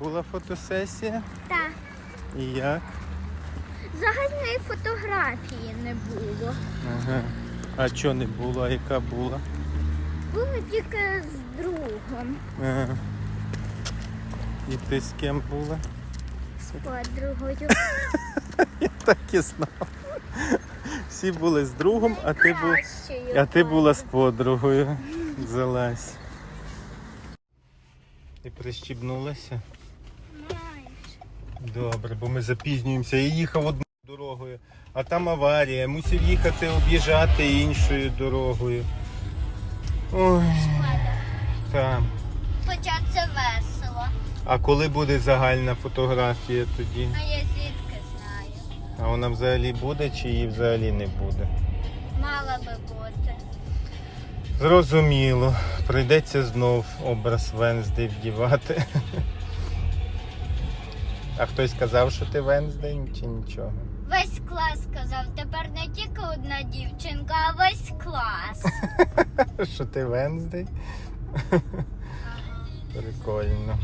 була фотосесія? Так. І як? Загальної фотографії не було. Ага. А чого не було? А яка була? Були тільки з другом, Ага. І ти з ким була? з подругою. Я так і знав. Всі були з другом, а ти, бу... А ти була з подругою. подругою. Залазь. Ти прищібнулася? Добре, бо ми запізнюємося. Я їхав одною дорогою, а там аварія. Мусив їхати об'їжджати іншою дорогою. Ой, там. Хоча це весело. А коли буде загальна фотографія тоді? А я звідки знаю. А вона взагалі буде чи її взагалі не буде? Мала би бути. Зрозуміло. Прийдеться знов образ Венздей вдівати. А хтось сказав, що ти Венздень чи нічого? Весь клас сказав, тепер не тільки одна дівчинка, а весь клас. Що ти Венздей? Ага. Прикольно.